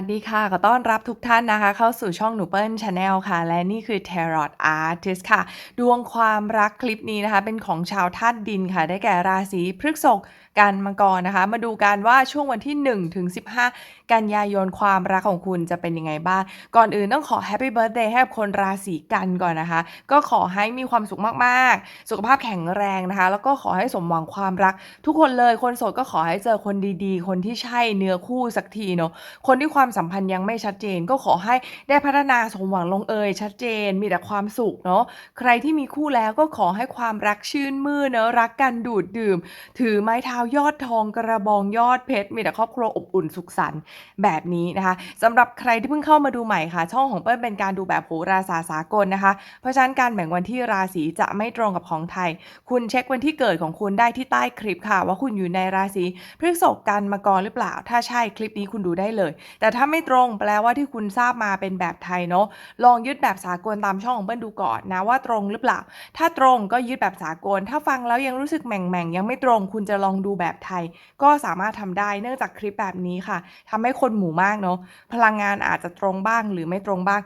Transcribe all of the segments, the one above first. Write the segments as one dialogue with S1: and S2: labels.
S1: วัสดีค่ะ ขอต้อนรับทุกท่านนะคะ เข้าสู่ช่องหนูเปิ้ลชาแนลค่ะ และนี่คือ Tarot Artist ค่ะ ดวงความรักคลิปนี้นะคะ เป็นของชาวธาตุดินค่ะ ได้แก่ราศีพฤษภ กันมังกรนะคะ มาดูกันว่าช่วงวันที่1ถึง15 กันยายนความรักของคุณจะเป็นยังไงบ้าง ก่อนอื่นต้องขอ Happy Birthday ให้กับคนราศีกันก่อนนะคะ ก็ขอให้มีความสุขมากๆ สุขภาพแข็งแรงนะคะ แล้วก็ขอให้สมหวังความรัก ทุกคนเลยคนโสดก็ขอให้เจอคนดีๆ คนที่ใช่เนื้อคู่สักทีเนาะคนที่ความสัมพันธ์ยังไม่ชัดเจน ก็ขอให้ได้พัฒนาสมหวังลงเอยชัดเจน มีแต่ความสุขเนาะใครที่มีคู่แล้วก็ขอให้ความรักชื่นมื่นเนาะรักกันดูดดื่ม ถือไม้เท้ายอดทองกระบองยอดเพชรมีแต่ครอบครัวอบอุ่นสุขสันต์แบบนี้นะคะสำหรับใครที่เพิ่งเข้ามาดูใหม่ค่ะ ช่องของเปิ้ลเป็นการดูแบบโหราศาสตร์สากลนะคะ เพราะฉะนั้นการแบ่งวันที่ราศีจะไม่ตรงกับของไทย คุณเช็ควันที่เกิดของคุณได้ที่ใต้คลิปค่ะ ว่าคุณอยู่ในราศีพฤษภกันมากรหรือเปล่า ถ้าใช่คลิปนี้คุณดูได้เลย แต่ถ้าไม่ตรงแปลว่าที่คุณทราบมาเป็นแบบไทยเนาะลองยึดแบบสากลตามช่องของเปิ้ลดูก่อนนะว่าตรงหรือเปล่า ถ้าตรงก็ยึดแบบสากล ถ้าฟังแล้วยังรู้สึกแหม่งๆยังไม่ตรง คุณจะลองดููแบบไทย ก็สามารถทำได้เนื่องจากคลิปแบบนี้ค่ะทำให้คนหมู่มากเนาะพลังงานอาจจะตรงบ้างหรือไม่ตรงบ้าง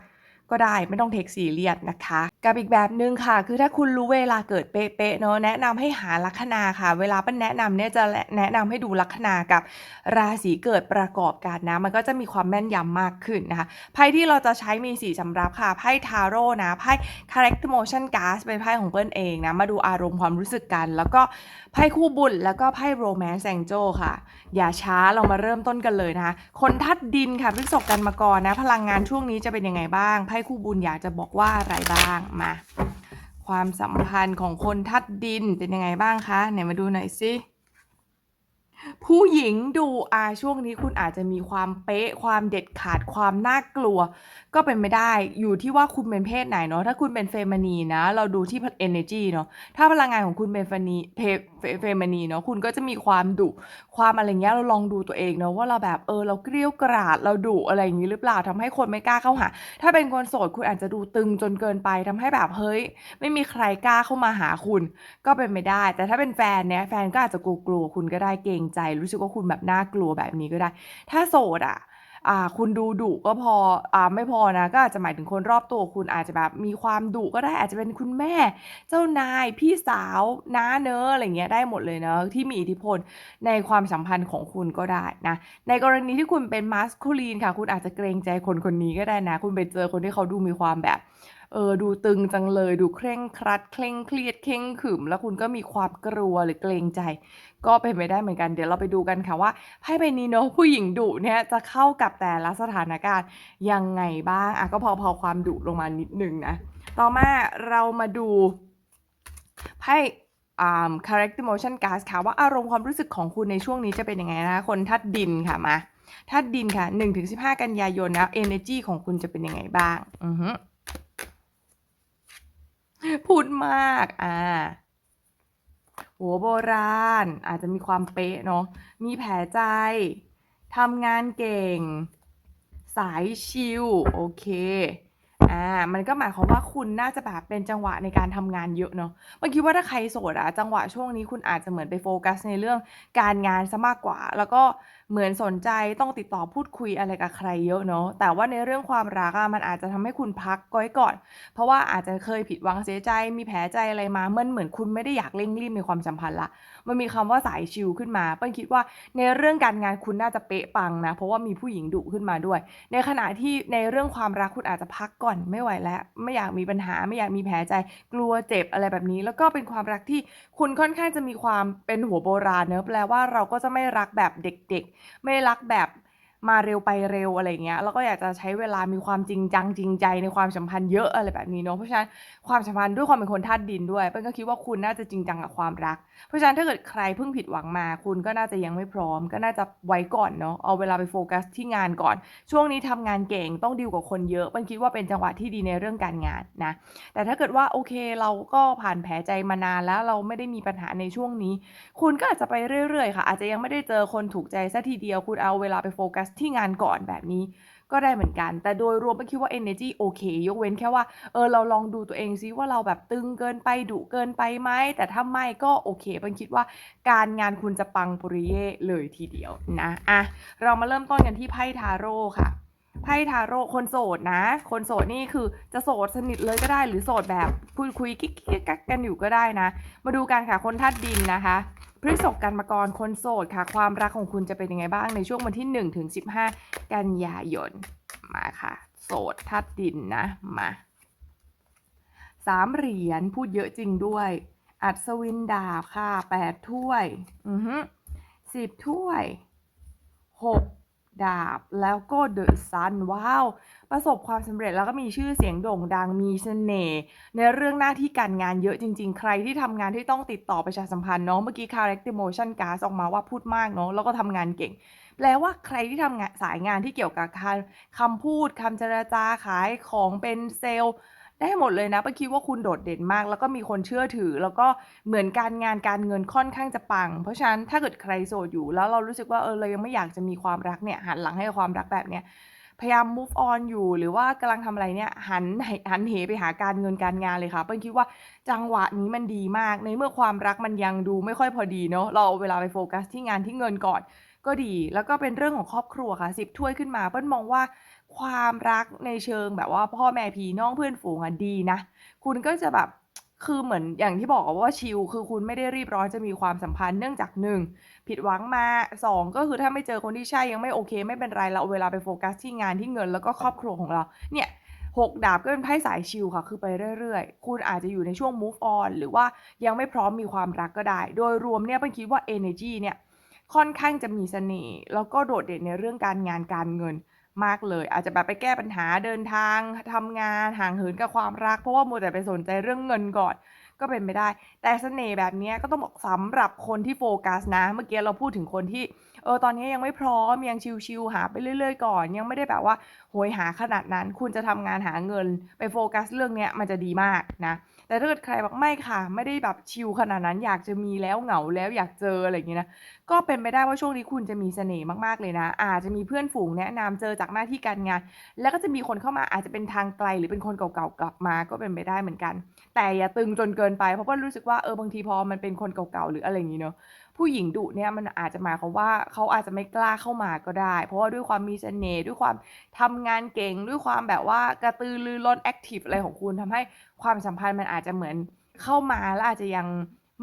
S1: ก็ได้ไม่ต้องเทคซีเรียสนะคะ กับอีกแบบหนึ่งค่ะ คือถ้าคุณรู้เวลาเกิดเป๊ะๆเนาะแนะนำให้หาลัคนาค่ะ เวลาเป็นแนะนำเนี่ยจะแนะนำให้ดูลัคนากับราศีเกิดประกอบกันนะ มันก็จะมีความแม่นยำมากขึ้นนะคะไพ่ที่เราจะใช้มีสีสำรับค่ะไพ่ทาโร่นะไพ่ Character Motion Card เป็นไพ่ของเปิ้ลเองนะมาดูอารมณ์ความรู้สึกกัน แล้วก็ไพ่คู่บุญแล้วก็ไพ่ Romance Angel ค่ะ อย่าช้าเรามาเริ่มต้นกันเลยนะคะคนทัดดินค่ะพฤษภกันมาก่อนนะ พลังงานช่วงนี้จะเป็นยังไงบ้างไพ่คู่บุญอยากจะบอกว่าอะไรบ้างมา ความสัมพันธ์ของคนทัดดินเป็นยังไงบ้างคะไหนมาดูหน่อยสิผู้หญิงดูอาช่วงนี้คุณอาจจะมีความเป๊ะ ความเด็ดขาดความน่ากลัว ก็เป็นไม่ได้อยู่ที่ว่าคุณเป็นเพศไหนเนาะถ้าคุณเป็นเฟมินีนะ เราดูที่ energy เนาะถ้าพลังงานของคุณเป็นเฟนี เฟมินีเนาะคุณก็จะมีความดุความอะไรเงี้ยเราลองดูตัวเองเนาะว่าเราแบบเออเราเกลี้ยวกราดเราดุอะไรอย่างนี้หรือเปล่าทำให้คนไม่กล้าเข้าหา ถ้าเป็นคนโสดคุณอาจจะดูตึงจนเกินไปทำให้แบบเฮ้ย ไม่มีใครกล้าเข้ามาหาคุณ ก็เป็นไม่ได้ แต่ถ้าเป็นแฟนเนี่ยแฟนก็อาจจะกลัวๆคุณก็ได้เกรงใจ รู้สึกว่าคุณแบบน่ากลัวแบบนี้ก็ได้ ถ้าโสดอะ อ่าคุณดูดุก็พออ่าไม่พอนะก็อาจจะหมายถึงคนรอบตัวคุณอาจจะแบบมีความดุก็ได้อาจจะเป็นคุณแม่ เจ้านายพี่สาวน้าเนออะไรเงี้ยได้หมดเลยเนอะที่มีอิทธิพลในความสัมพันธ์ของคุณก็ได้นะในกรณีที่คุณเป็นมัสคูลีนค่ะ คุณอาจจะเกรงใจคนคนนี้ก็ได้นะ คุณไปเจอคนที่เขาดูมีความแบบ เออดูตึงจังเลยดูเคร่งครัด เคร่งเครียดเคร่งขึม แล้วคุณก็มีความกลัวหรือเกรงใจ ก็เป็นไปได้เหมือนกันเดี๋ยวเราไปดูกันค่ะว่าไพ่ใบนี้เนอะผู้หญิงดุเนี่ยจะเข้ากับแต่ละสถานการณ์ยังไงบ้างอะก็พอพอความดุลงมานิดนึงนะต่อมาเรามาดูไพ่อ่า character motion card ค่ะว่าอารมณ์ความรู้สึกของคุณในช่วงนี้จะเป็นยังไงนะคะคนทัดดินค่ะมาทัดดินค่ะ 1-15 กันยายนนะ energy ของคุณจะเป็นยังไงบ้าง อือฮึ พูดมาก อ่า หัวโบราณ อาจจะมีความเป๊ะเนาะ มีแผลใจ ทำงานเก่ง สายชิล โอเค อ่า มันก็หมายความว่าคุณน่าจะแบบเป็นจังหวะในการทำงานเยอะเนาะมันคิดว่าถ้าใครโสดอะจังหวะช่วงนี้คุณอาจจะเหมือนไปโฟกัสในเรื่องการงานซะมากกว่า แล้วก็ เหมือนสนใจต้องติดต่อพูดคุยอะไรกับใครเยอะเนาะ แต่ว่าในเรื่องความรักอะมันอาจจะทำให้คุณพักก้อยก่อน เพราะว่าอาจจะเคยผิดหวังเสียใจ มีแผลใจอะไรมา มันเหมือนคุณไม่ได้อยากเร่งรีบในความสัมพันธ์ละ มันมีคำว่าสายชิลขึ้นมา เปิ้ลคิดว่าในเรื่องการงานคุณน่าจะเป๊ะปังนะ เพราะว่ามีผู้หญิงดุขึ้นมาด้วย ในขณะที่ในเรื่องความรักคุณอาจจะพักก่อนไม่ไหวแล้ว ไม่อยากมีปัญหาไม่อยากมีแผลใจ กลัวเจ็บอะไรแบบนี้ แล้วก็เป็นความรักที่คุณค่อนข้างจะมีความเป็นหัวโบราณเนอะแปลว่าเราก็จะไม่รักแบบเด็กๆไม่รักแบบ มาเร็วไปเร็วอะไรเงี้ยแล้วก็อยากจะใช้เวลามีความจริงจังจริงใจในความสัมพันธ์เยอะอะไรแบบนี้เนาะเพราะฉะนั้นความสัมพันธ์ด้วยความเป็นคนธาตุดินด้วยเปิ้ลก็คิดว่าคุณน่าจะจริงจังกับความรัก เพราะฉะนั้นถ้าเกิดใครเพิ่งผิดหวังมา คุณก็น่าจะยังไม่พร้อม ก็น่าจะไว้ก่อนเนาะเอาเวลาไปโฟกัสที่งานก่อน ช่วงนี้ทำงานเก่งต้องดีลกับคนเยอะเปิ้ลคิดว่าเป็นจังหวะที่ดีในเรื่องการงานนะแต่ถ้าเกิดว่าโอเคเราก็ผ่านแผลใจมานานแล้วเราไม่ได้มีปัญหาในช่วงนี้ คุณก็อาจจะไปเรื่อยๆ ค่ะ อาจจะยังไม่ได้เจอคนถูกใจซะทีเดียวคุณเอาเวลาไปโฟกัสที่งานก่อนแบบนี้ก็ได้เหมือนกัน แต่โดยรวมเป็นคิดว่า energy โอเค ยกเว้นแค่ว่า เออ เราลองดูตัวเองซิว่าเราแบบตึงเกินไปดุเกินไปไหม แต่ถ้าไม่ก็โอเคเป็นคิดว่าการงานคุณจะปังปุริเย่เลยทีเดียวนะ อะ เรามาเริ่มต้นกันที่ไพ่ทาโร่ค่ะ ไพ่ทาโร่คนโสดนะ คนโสดนี่คือจะโสดสนิทเลยก็ได้ หรือโสดแบบพูดคุยคิกกิ๊กกักกันอยู่ก็ได้นะ มาดูกันค่ะ คนธาตุดินนะคะ พฤษภกันมากรคนโสดค่ะ ความรักของคุณจะเป็นยังไงบ้างในช่วงวันที่1ถึง15 กันยายนมาค่ะ โสดทัดดินนะมาสามเหรียญพูดเยอะจริงด้วย อัศวินดาบค่ะแปดถ้วย อือฮึสิบถ้วยหก ดาบ แล้วก็เดอะซันว้าว ประสบความสำเร็จแล้วก็มีชื่อเสียงโด่งดังมีเสน่ห์ในเรื่องหน้าที่การงานเยอะจริง ๆ ใครที่ทำงานที่ต้องติดต่อประชาสัมพันธ์เนาะเมื่อกี้ character motion card ออกมาว่าพูดมากเนาะแล้วก็ทำงานเก่ง แปลว่าใครที่ทำงานสายงานที่เกี่ยวกับการคำพูดคำเจรจาขายของเป็นเซลล์ ได้หมดเลยนะป้าคิดว่าคุณโดดเด่นมาก แล้วก็มีคนเชื่อถือ แล้วก็เหมือนการงานการเงินค่อนข้างจะปัง เพราะฉะนั้นถ้าเกิดใครโสดอยู่ แล้วเรารู้สึกว่าเออเรายังไม่อยากจะมีความรักเนี่ยหันหลังให้ความรักแบบเนี้ยพยายาม move on อยู่หรือว่ากำลังทำอะไรเนี่ยหันหันเหไปหาการเงินการงานเลยค่ะเปิ้ลคิดว่าจังหวะนี้มันดีมาก ในเมื่อความรักมันยังดูไม่ค่อยพอดีเนาะเราเอาเวลาไปโฟกัสที่งานที่เงินก่อนก็ดี แล้วก็เป็นเรื่องของครอบครัวค่ะสิบถ้วยขึ้นมาเปิ้ลมองว่า ความรักในเชิงแบบว่าพ่อแม่พี่น้องเพื่อนฝูงอะดีนะ คุณก็จะแบบคือเหมือนอย่างที่บอกว่าชิลคือคุณไม่ได้รีบร้อนจะมีความสัมพันธ์เนื่องจาก1ผิดหวังมา2ก็คือถ้าไม่เจอคนที่ใช่ยังไม่โอเค ไม่เป็นไรเราเอาเวลาไปโฟกัสที่งานที่เงินแล้วก็ครอบครัวของเรา เนี่ยหกดาบก็เป็นไพ่สายชิลค่ะ คือไปเรื่อยๆ คุณอาจจะอยู่ในช่วง move on หรือว่ายังไม่พร้อมมีความรักก็ได้ โดยรวมเนี่ยเปิ้ลคิดว่า energy เนี่ยค่อนข้างจะมีเสน่ห์แล้วก็โดดเด่นในเรื่องการงานการเงิน มากเลย อาจจะแบบไปแก้ปัญหาเดินทางทำงานห่างเหินกับความรัก เพราะว่ามัวแต่ไปสนใจเรื่องเงินก่อนก็เป็นไม่ได้ แต่เสน่ห์แบบนี้ก็ต้องบอกสำหรับคนที่โฟกัสนะ เมื่อกี้เราพูดถึงคนที่ เออตอนนี้ยังไม่พร้อมยังชิวๆหาไปเรื่อยๆก่อน ยังไม่ได้แบบว่าโหยหาขนาดนั้น คุณจะทำงานหาเงินไปโฟกัสเรื่องเนี้ยมันจะดีมากนะแต่ถ้าเกิดใครบอกไม่ค่ะ ไม่ได้แบบชิลขนาดนั้น อยากจะมีแล้วเหงาแล้วอยากเจออะไรอย่างนี้นะก็เป็นไปได้ว่าช่วงนี้คุณจะมีเสน่ห์มากๆเลยนะ อาจจะมีเพื่อนฝูงแนะนำเจอจากหน้าที่การงาน แล้วก็จะมีคนเข้ามาอาจจะเป็นทางไกล หรือเป็นคนเก่าๆกลับมาก็เป็นไปได้เหมือนกัน แต่อย่าตึงจนเกินไปเพราะว่ารู้สึกว่าเออบางทีพอมันเป็นคนเก่าๆหรืออะไรอย่างนี้เนอะ ผู้หญิงดุเนี่ยมันอาจจะหมายความว่าเขาอาจจะไม่กล้าเข้ามาก็ได้ เพราะว่าด้วยความมีเสน่ห์ด้วยความทำงานเก่งด้วยความแบบว่ากระตือรือร้นแอคทีฟอะไรของคุณทำให้ความสัมพันธ์มันอาจจะเหมือนเข้ามาแล้วอาจจะยัง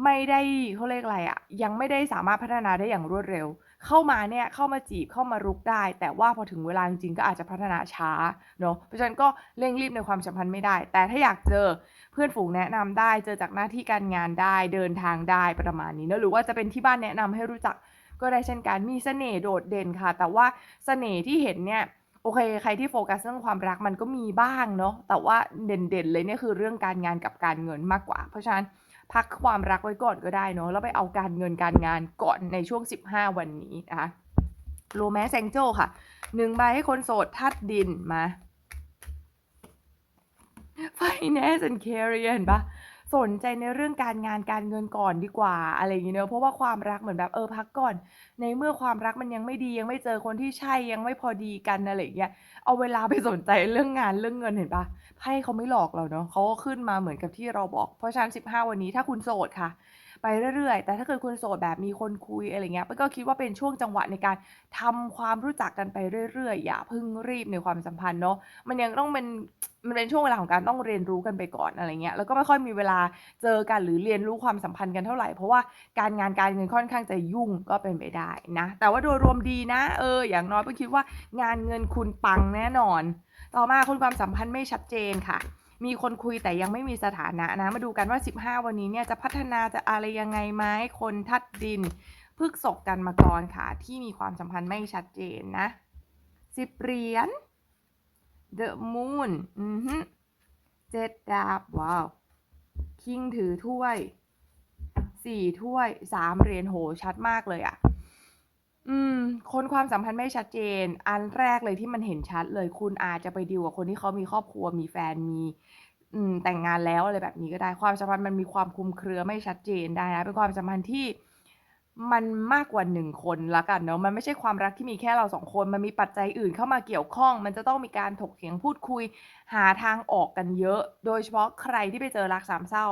S1: ไม่ได้เขาเรียกอะไรอะยังไม่ได้สามารถพัฒนาได้อย่างรวดเร็ว เข้ามาเนี่ยเข้ามาจีบเข้ามารุกได้ แต่ว่าพอถึงเวลาจริงๆก็อาจจะพัฒนาช้าเนาะเพราะฉะนั้นก็เร่งรีบในความสัมพันธ์ไม่ได้ แต่ถ้าอยากเจอเพื่อนฝูงแนะนำได้ เจอจากหน้าที่การงานได้เดินทางได้ประมาณนี้เนะหรือว่าจะเป็นที่บ้านแนะนำให้รู้จักก็ได้เช่นกันมีเสน่ห์โดดเด่นค่ะ แต่ว่าเสน่ห์ที่เห็นเนี่ยโอเค ใครที่โฟกัสเรื่องความรักมันก็มีบ้างเนาะแต่ว่าเด่นๆเลยเนี่ยคือเรื่องการงานกับการเงินมากกว่า เพราะฉะนั้น พักความรักไว้ก่อนก็ได้เนาะแล้วไปเอาการเงินการงานก่อนในช่วง 15 วันนี้นะคะโรแมนแซงโจค่ะหนึ่งใบให้คนโสดทัดดินมา Finance and Career เห็นปะ สนใจในเรื่องการงานการเงินก่อนดีกว่า อะไรอย่างเงี้ยเนอะเพราะว่าความรักเหมือนแบบเออพักก่อน ในเมื่อความรักมันยังไม่ดียังไม่เจอคนที่ใช่ยังไม่พอดีกันอะไรอย่างเงี้ยเอาเวลาไปสนใจเรื่องงานเรื่องเงินเห็นปะไพ่เขาไม่หลอกเราเนาะเขาก็ขึ้นมาเหมือนกับที่เราบอก เพราะฉะนั้น15 วันนี้ถ้าคุณโสดค่ะ ไปเรื่อยๆ แต่ถ้าเกิดคุณโสดแบบมีคนคุยอะไรเงี้ยก็คิดว่าเป็นช่วงจังหวะในการทำความรู้จักกันไปเรื่อยๆ อย่าเพิ่งรีบในความสัมพันธ์เนาะ มันยังต้องเป็นมันเป็นช่วงเวลาของการต้องเรียนรู้กันไปก่อนอะไรเงี้ย แล้วก็ไม่ค่อยมีเวลาเจอกันหรือเรียนรู้ความสัมพันธ์กันเท่าไหร่ เพราะว่าการงานการเงินค่อนข้างจะยุ่งก็เป็นไปได้นะ แต่ว่าโดยรวมดีนะ เออ อย่างน้อยก็คิดว่างานเงินคุณปังแน่นอน ต่อมาคุณความสัมพันธ์ไม่ชัดเจนค่ะ มีคนคุยแต่ยังไม่มีสถานะนะ มาดูกันว่า 15 วันนี้เนี่ยจะพัฒนาจะอะไรยังไงไหมคนทัดดินพึกศกกันมาก่อนค่ะ ที่มีความสัมพันธ์ไม่ชัดเจนนะสิบเหรียญ The Moon อือฮึเจ็ดดาบ ว้าว คิงถือถ้วยสี่ถ้วยสามเหรียญโหชัดมากเลยอะ่ะ อืม คนความสัมพันธ์ไม่ชัดเจน อันแรกเลยที่มันเห็นชัดเลย คุณอาจจะไปดีลกับคนที่เขามีครอบครัว มีแฟน มี อืม แต่งงานแล้ว อะไรแบบนี้ก็ได้ ความสัมพันธ์มันมีความคลุมเครือไม่ชัดเจนได้นะ เป็นความสัมพันธ์ที่มันมากกว่าหนึ่งคนละกันเนาะ มันไม่ใช่ความรักที่มีแค่เราสองคน มันมีปัจจัยอื่นเข้ามาเกี่ยวข้อง มันจะต้องมีการถกเถียงพูดคุย หาทางออกกันเยอะ โดยเฉพาะใครที่ไปเจอรักสามเศร้า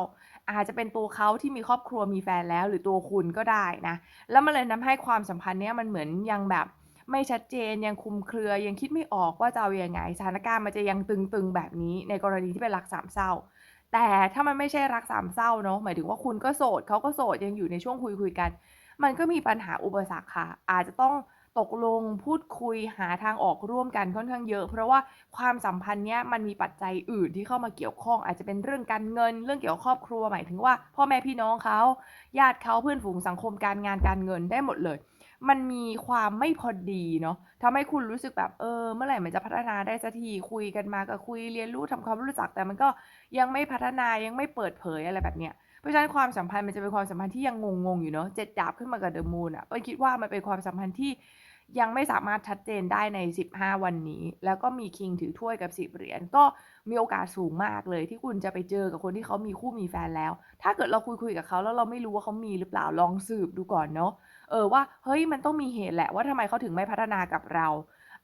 S1: อาจจะเป็นตัวเขาที่มีครอบครัวมีแฟนแล้ว หรือตัวคุณก็ได้นะ แล้วมันเลยทำให้ความสัมพันธ์เนี้ยมันเหมือนยังแบบไม่ชัดเจนยังคุมเครือยังคิดไม่ออกว่าจะเอายังไงสถานการณ์มันจะยังตึงๆแบบนี้ในกรณีที่เป็นรักสามเศร้า แต่ถ้ามันไม่ใช่รักสามเศร้าเนาะหมายถึงว่าคุณก็โสดเขาก็โสดยังอยู่ในช่วงคุยคุยกัน มันก็มีปัญหาอุปสรรคค่ะ อาจจะต้อง ตกลงพูดคุยหาทางออกร่วมกันค่อนข้างเยอะ เพราะว่าความสัมพันธ์เนี้ยมันมีปัจจัยอื่นที่เข้ามาเกี่ยวข้อง อาจจะเป็นเรื่องการเงิน เรื่องเกี่ยวกับครอบครัวหมายถึงว่า พ่อแม่พี่น้องเขาญาติเขาเพื่อนฝูงสังคมการงานการเงินได้หมดเลย มันมีความไม่พอดีเนาะทำให้คุณรู้สึกแบบเออ เมื่อไหร่มันจะพัฒนาได้สักทีคุยกันมาก็คุยเรียนรู้ทำความรู้จักแต่มันก็ยังไม่พัฒนายังไม่เปิดเผยอะไรแบบเนี้ยเพราะฉะนั้นความสัมพันธ์มันจะเป็นความสัมพันธ์ที่ยังงงๆอยู่เนาะเจ็ดดาบขึ้นมากับเดอะมูนอะเปิ้ลคิดว่ามันเป็นความสัมพันธ์ที่ ยังไม่สามารถชัดเจนได้ใน 15 วันนี้ แล้วก็มีคิงถือถ้วยกับสิบเหรียญก็มีโอกาสสูงมากเลย ที่คุณจะไปเจอกับคนที่เขามีคู่มีแฟนแล้ว ถ้าเกิดเราคุยคุยๆกับเขาแล้วเราไม่รู้ว่าเขามีหรือเปล่าลองสืบดูก่อนเนาะเออว่าเฮ้ยมันต้องมีเหตุแหละว่าทำไมเขาถึงไม่พัฒนากับเรา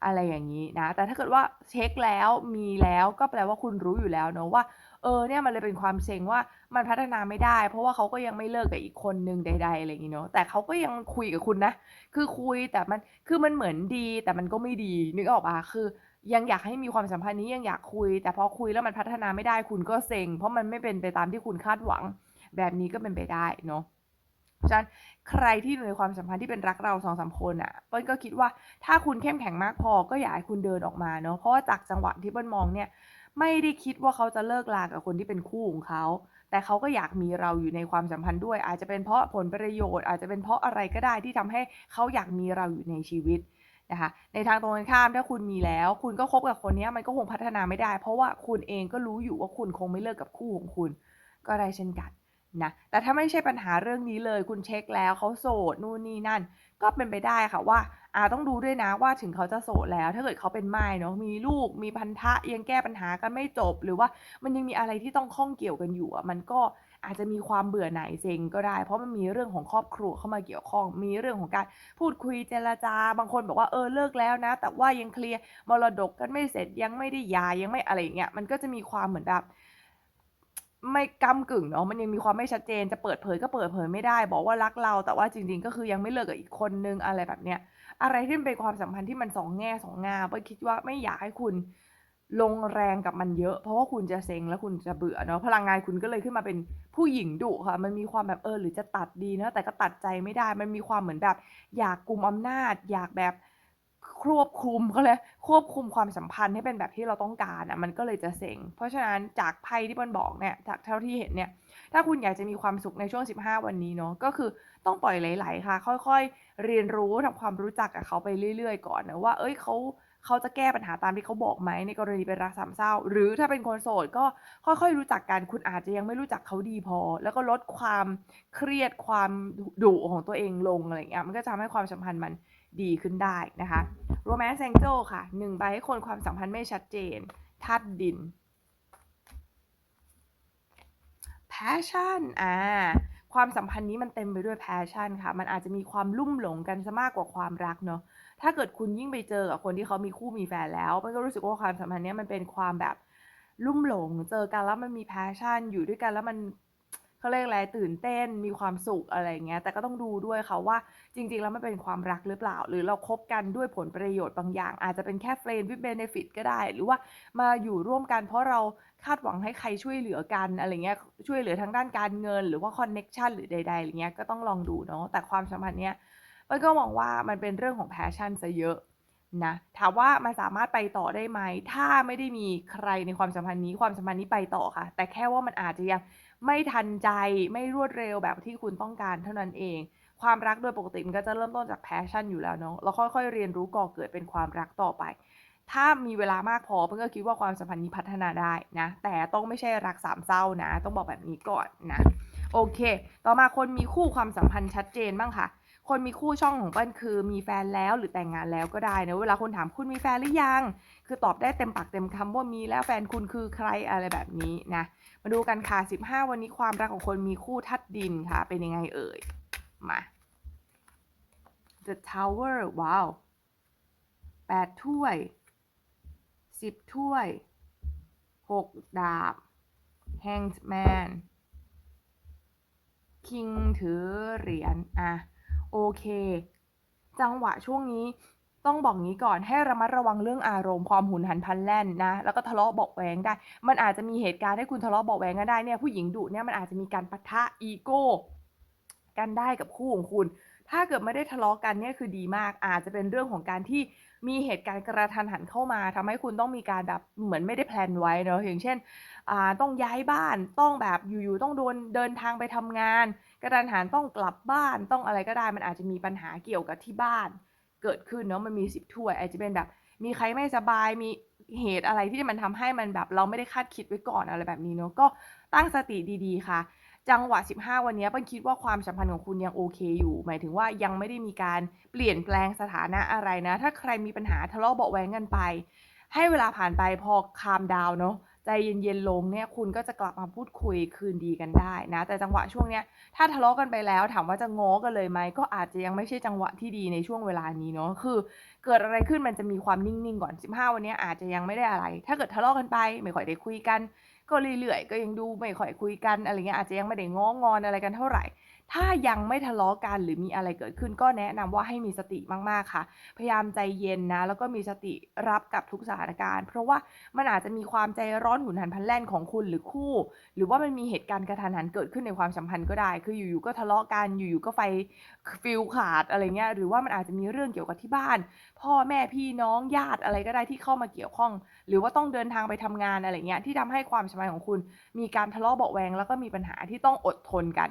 S1: อะไรอย่างนี้นะ แต่ถ้าเกิดว่าเช็คแล้วมีแล้วก็แปลว่าคุณรู้อยู่แล้วเนอะว่า เออเนี่ยมันเลยเป็นความเซ็งว่ามันพัฒนาไม่ได้ เพราะว่าเขาก็ยังไม่เลิกกับอีกคนนึงใด ๆอะไรอย่างนี้เนาะแต่เขาก็ยังคุยกับคุณนะ คือคุยแต่มันคือมันเหมือนดีแต่มันก็ไม่ดีนึกออกปะคือยังอยากให้มีความสัมพันธ์นี้ยังอยากคุย แต่พอคุยแล้วมันพัฒนาไม่ได้คุณก็เซ็งเพราะมันไม่เป็นไปตามที่คุณคาดหวัง แบบนี้ก็เป็นไปได้เนาะเพราะฉะนั้นใครที่อยู่ในความสัมพันธ์ที่เป็นรักเราสองสามคนอะ่ะเปิ้ลก็คิดว่าถ้าคุณเข้มแข็งมากพอก็อยากให้คุณเดินออกมาเนาะเพราะว่าจากจังหวะที่เปิ้ลมองเนี่ย ไม่ได้คิดว่าเขาจะเลิกลากับคนที่เป็นคู่ของเขา แต่เขาก็อยากมีเราอยู่ในความสัมพันธ์ด้วย อาจจะเป็นเพราะผลประโยชน์ อาจจะเป็นเพราะอะไรก็ได้ที่ทำให้เขาอยากมีเราอยู่ในชีวิตนะคะ ในทางตรงกันข้ามถ้าคุณมีแล้ว คุณก็คบกับคนนี้มันก็คงพัฒนาไม่ได้ เพราะว่าคุณเองก็รู้อยู่ว่าคุณคงไม่เลิกกับคู่ของคุณ ก็ได้เช่นกันนะ แต่ถ้าไม่ใช่ปัญหาเรื่องนี้เลย คุณเช็คแล้วเขาโสดนู่นนี่นั่น ก็เป็นไปได้ค่ะว่า อาต้องดูด้วยนะว่าถึงเขาจะโสดแล้ว ถ้าเกิดเขาเป็นไม้เนาะมีลูกมีพันธะยังแก้ปัญหากันไม่จบ หรือว่ามันยังมีอะไรที่ต้องข้องเกี่ยวกันอยู่อะมันก็อาจจะมีความเบื่อหน่ายเซ็งก็ได้ เพราะมันมีเรื่องของครอบครัวเข้ามาเกี่ยวข้อง มีเรื่องของการพูดคุยเจรจา บางคนบอกว่าเออเลิกแล้วนะ แต่ว่ายังเคลียร์มรดกกันไม่เสร็จยังไม่ได้ยายังไม่อะไรอย่างเงี้ยมันก็จะมีความเหมือนแบบไม่กำกึ่งเนาะมันยังมีความไม่ชัดเจนจะเปิดเผยก็เปิดเผยไม่ได้ บอกว่ารักเราแต่ว่าจริง ๆ ก็คือยังไม่เลิกกับอีกคนนึงอะไรแบบเนี้ย อะไรที่เป็นความสัมพันธ์ที่มันสองแง่สองงามเป้ยคิดว่าไม่อยากให้คุณลงแรงกับมันเยอะ เพราะว่าคุณจะเซ็งแล้วคุณจะเบื่อเนาะพลังงานคุณก็เลยขึ้นมาเป็นผู้หญิงดุค่ะ มันมีความแบบเออหรือจะตัดดีนะแต่ก็ตัดใจไม่ได้ มันมีความเหมือนแบบ อยากกลุ่มอำนาจ อยากแบบควบคุมเขาเลยควบคุมความสัมพันธ์ให้เป็นแบบที่เราต้องการอะมันก็เลยจะเซ็งเพราะฉะนั้นจากไพ่ที่เปิ้ลบอกเนี่ยจากเท่าที่เห็นเนี่ย ถ้าคุณอยากจะมีความสุขในช่วง 15 วันนี้เนาะก็คือต้องปล่อยไหลๆค่ะ ค่อยๆ เรียนรู้ทำความรู้จักกับเขาไปเรื่อย ๆ ก่อนนะว่า เอ้ยเขาเขาจะแก้ปัญหาตามที่เขาบอกไหมในกรณีเป็นรักสามเศร้า หรือถ้าเป็นคนโสดก็ค่อยๆรู้จักกันคุณอาจจะยังไม่รู้จักเขาดีพอ แล้วก็ลดความเครียดความดุของตัวเองลงอะไรเงี้ยมันก็จะทำให้ความสัมพันธ์มันดีขึ้นได้นะคะ Romance Angel ค่ะหนึ่งใบให้คนความสัมพันธ์ไม่ชัดเจนธาตุดิน passion อ่า ความสัมพันธ์นี้มันเต็มไปด้วยแพชชั่นค่ะ มันอาจจะมีความลุ่มหลงกันซะมากกว่าความรักเนาะ ถ้าเกิดคุณยิ่งไปเจอกับคนที่เขามีคู่มีแฟนแล้ว มันก็รู้สึกว่าความสัมพันธ์นี้มันเป็นความแบบลุ่มหลง เจอกันแล้วมันมีแพชชั่น อยู่ด้วยกันแล้วมัน เขาเรียกอะไรตื่นเต้นมีความสุขอะไรเงี้ยแต่ก็ต้องดูด้วยค่ะว่าจริง ๆ แล้วมันเป็นความรักหรือเปล่า หรือเราคบกันด้วยผลประโยชน์บางอย่าง อาจจะเป็นแค่ friend with benefit ก็ได้ หรือว่ามาอยู่ร่วมกันเพราะเราคาดหวังให้ใครช่วยเหลือกันอะไรเงี้ยช่วยเหลือทางด้านการเงิน หรือว่า connection หรือใดๆอะไรเงี้ยก็ต้องลองดูเนาะแต่ความสัมพันธ์เนี้ยเปิ้ลก็มองว่ามันเป็นเรื่องของ passion ซะเยอะนะถามว่ามันสามารถไปต่อได้ไหม ถ้าไม่ได้มีใครในความสัมพันธ์นี้ความสัมพันธ์นี้ไปต่อค่ะ แต่แค่ว่ามันอาจจะยัง ไม่ทันใจไม่รวดเร็วแบบที่คุณต้องการเท่านั้นเอง ความรักโดยปกติมันก็จะเริ่มต้นจากแพชชั่นอยู่แล้วเนาะแล้วค่อยๆเรียนรู้ก่อเกิดเป็นความรักต่อไป ถ้ามีเวลามากพอเพิ่งก็คิดว่าความสัมพันธ์นี้พัฒนาได้นะ แต่ต้องไม่ใช่รักสามเศร้านะ ต้องบอกแบบนี้ก่อนนะ โอเค ต่อมาคนมีคู่ความสัมพันธ์ชัดเจนบ้างค่ะ คนมีคู่ช่องของเปิ้ลคือมีแฟนแล้วหรือแต่งงานแล้วก็ได้นะเวลาคนถามคุณมีแฟนหรือยัง คือตอบได้เต็มปากเต็มคำว่ามีแล้วแฟนคุณคือใครอะไรแบบนี้นะมาดูกันค่ะ 15 วันนี้ความรักของคนมีคู่ทัดดินค่ะ เป็นยังไงเอ่ย มา The Tower ว้าวแปดถ้วยสิบถ้วยหกดาบ Hanged Man King ถือเหรียญอะ โอเค จังหวะช่วงนี้ต้องบอกงี้ก่อนให้ระมัดระวังเรื่องอารมณ์ความหุนหันพลันแล่นนะ แล้วก็ทะเลาะเบาะแว้งได้ มันอาจจะมีเหตุการณ์ให้คุณทะเลาะเบาะแว้งกันได้เนี่ยผู้หญิงดุเนี่ยมันอาจจะมีการปะทะอีโก้กันได้กับคู่ของคุณ ถ้าเกิดไม่ได้ทะเลาะกันเนี่ยคือดีมาก อาจจะเป็นเรื่องของการที่ มีเหตุการณ์กระทันหันเข้ามาทำให้คุณต้องมีการแบบเหมือนไม่ได้แพลนไว้เนาะอย่างเช่นอ่าต้องย้ายบ้านต้องแบบอยู่ๆต้องโดนเดินทางไปทำงาน กระทันหันต้องกลับบ้านต้องอะไรก็ได้ มันอาจจะมีปัญหาเกี่ยวกับที่บ้าน เกิดขึ้นเนาะมันมีสิบถ้วยอาจจะเป็นแบบ มีใครไม่สบายมีเหตุอะไรที่มันทำให้มันแบบเราไม่ได้คาดคิดไว้ก่อนอะไรแบบนี้เนาะก็ตั้งสติดีๆค่ะ จังหวะ 15 วันนี้เปิ้ลคิดว่าความสัมพันธ์ของคุณยังโอเคอยู่ หมายถึงว่ายังไม่ได้มีการเปลี่ยนแปลงสถานะอะไรนะ ถ้าใครมีปัญหาทะเลาะเบาะแว้งกันไป ให้เวลาผ่านไปพอคามดาวเนาะใจเย็นๆลงเนี่ยคุณก็จะกลับมาพูดคุยคืนดีกันได้นะ แต่จังหวะช่วงเนี้ยถ้าทะเลาะกันไปแล้วถามว่าจะง้อกันเลยไหมก็อาจจะยังไม่ใช่จังหวะที่ดีในช่วงเวลานี้เนาะคือ เกิดอะไรขึ้นมันจะมีความนิ่งๆก่อน 15 วันนี้อาจจะยังไม่ได้อะไร ถ้าเกิดทะเลาะกันไป ไม่ค่อยได้คุยกัน ก็เรื่อยๆ ก็ยังดูไม่ค่อยคุยกันอะไรเงี้ยอาจจะยังไม่ได้ง้องอนอะไรกันเท่าไหร่ถ้ายังไม่ทะเลาะกันหรือมีอะไรเกิดขึ้นก็แนะนำว่าให้มีสติมากๆค่ะ พยายามใจเย็นนะ แล้วก็มีสติรับกับทุกสถานการณ์ เพราะว่ามันอาจจะมีความใจร้อนหุนหันพลันแล่นของคุณหรือคู่ หรือว่ามันมีเหตุการณ์กระทันหันเกิดขึ้นในความสัมพันธ์ก็ได้ คืออยู่ๆก็ทะเลาะกันอยู่ๆก็ไฟฟิลขาดอะไรเงี้ยหรือว่ามันอาจจะมีเรื่องเกี่ยวกับที่บ้าน พ่อแม่พี่น้องญาติอะไรก็ได้ที่เข้ามาเกี่ยวข้อง หรือว่าต้องเดินทางไปทำงานอะไรเงี้ยที่ทำให้ความสัมพันธ์ของคุณ มีการทะเลาะเบาแวงแล้วก็มีปัญหาที่ต้องอดทนกัน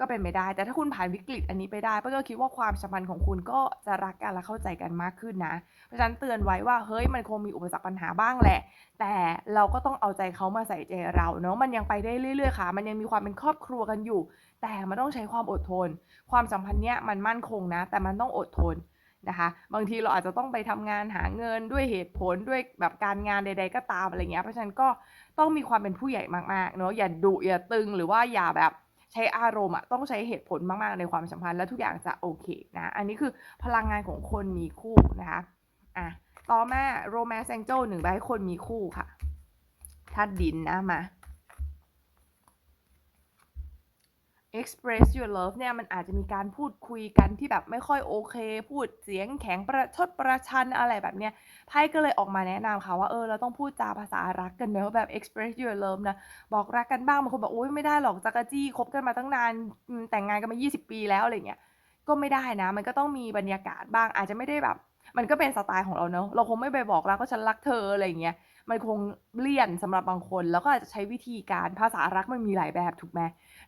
S1: ก็เป็นไปได้ แต่ถ้าคุณผ่านวิกฤตอันนี้ไปได้ป้าก็คิดว่าความสัมพันธ์ของคุณก็จะรักกันและเข้าใจกันมากขึ้นนะ เพราะฉะนั้นเตือนไว้ว่าเฮ้ยมันคงมีอุปสรรคปัญหาบ้างแหละ แต่เราก็ต้องเอาใจเขามาใส่ใจเราเนาะมันยังไปได้เรื่อย ๆ ค่ะ มันยังมีความเป็นครอบครัวกันอยู่ แต่มันต้องใช้ความอดทน ความสัมพันธ์เนี้ยมันมั่นคงนะ แต่มันต้องอดทนนะคะบางทีเราอาจจะต้องไปทำงานหาเงินด้วยเหตุผลด้วยแบบการงานใด ๆ ก็ตามอะไรเงี้ยเพราะฉะนั้นก็ต้องมีความเป็นผู้ใหญ่มากๆเนาะอย่าดุอย่าตึงหรือว่าอย่าแบบ ใช้อารมณ์อะต้องใช้เหตุผลมากๆในความสัมพันธ์แล้วทุกอย่างจะโอเคนะอันนี้คือพลังงานของคนมีคู่นะคะอะต่อมาโรแมนแซงโจหนึ่งใบให้คนมีคู่ค่ะธาตุดินนะมา express your love เนี่ยมันอาจจะมีการพูดคุยกันที่แบบไม่ค่อยโอเค พูดเสียงแข็งประชดประชันอะไรแบบเนี้ยไพ่ก็เลยออกมาแนะนำค่ะว่าเออเราต้องพูดจาภาษารักกันเนอะแบบ express your love นะบอกรักกันบ้างบางคนบอกโอ๊ยไม่ได้หรอกจักรจี้คบกันมาตั้งนานแต่งงานกันมา 20 ปีแล้วอะไรเงี้ยก็ไม่ได้นะ มันก็ต้องมีบรรยากาศบ้างอาจจะไม่ได้แบบ มันก็เป็นสไตล์ของเราเนอะเราคงไม่ไปบอกรักว่าฉันรักเธออะไรเงี้ยมันคงเลี่ยนสำหรับบางคน แล้วก็อาจจะใช้วิธีการภาษารักมันมีหลายแบบถูกไหม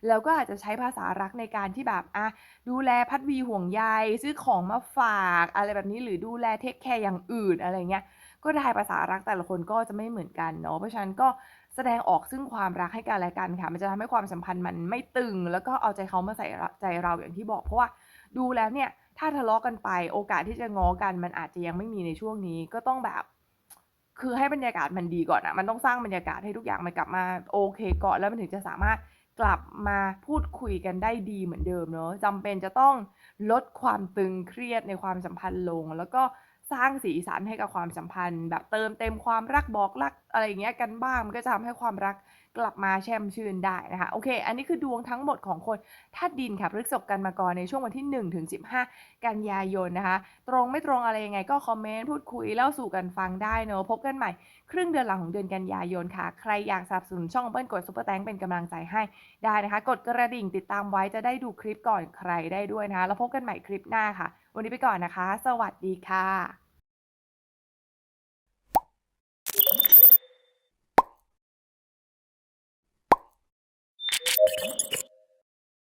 S1: แล้วก็อาจจะใช้ภาษารักในการที่แบบอะดูแลพัดวีห่วงใยซื้อของมาฝากอะไรแบบนี้หรือดูแลเทคแคร์อย่างอื่นอะไรเงี้ยก็ได้ภาษารักแต่ละคนก็จะไม่เหมือนกันเนาะเพราะฉะนั้นก็แสดงออกซึ่งความรักให้กันและกันค่ะ มันจะทำให้ความสัมพันธ์มันไม่ตึง แล้วก็เอาใจเขามาใส่ใจเราอย่างที่บอกเพราะว่าดูแล้วเนี่ยถ้าทะเลาะกันไปโอกาสที่จะง้อกันมันอาจจะยังไม่มีในช่วงนี้ก็ต้องแบบ คือให้บรรยากาศมันดีก่อนอะมันต้องสร้างบรรยากาศให้ทุกอย่างมันกลับมาโอเคก่อนแล้วมันถึงจะสามารถ กลับมาพูดคุยกันได้ดีเหมือนเดิมเนอะจำเป็นจะต้องลดความตึงเครียดในความสัมพันธ์ลง แล้วก็ สร้างสีสันให้กับความสัมพันธ์ แบบเติมเต็มความรักบอกรักอะไรอย่างเงี้ยกันบ้างมันก็จะทำให้ความรักกลับมาแช่มชื่นได้นะคะโอเค อันนี้คือดวงทั้งหมดของคนธาตุดินค่ะพฤกษกกันมาก่อนในช่วงวันที่1ถึง15 กันยายนนะคะ ตรงไม่ตรงอะไรยังไงก็คอมเมนต์พูดคุยเล่าสู่กันฟังได้เนอะพบกันใหม่ ครึ่งเดือนหลังของเดือนกันยายนค่ะ ใครอยากสนับสนุนช่องเปิ้ลกดซุปเปอร์แตงเป็นกำลังใจให้ได้นะคะ กดกระดิ่งติดตามไว้จะได้ดูคลิปก่อนใครได้ด้วยนะคะแล้วพบกันใหม่คลิปหน้าค่ะ วันนี้ไปก่อนนะคะ สวัสดีค่ะ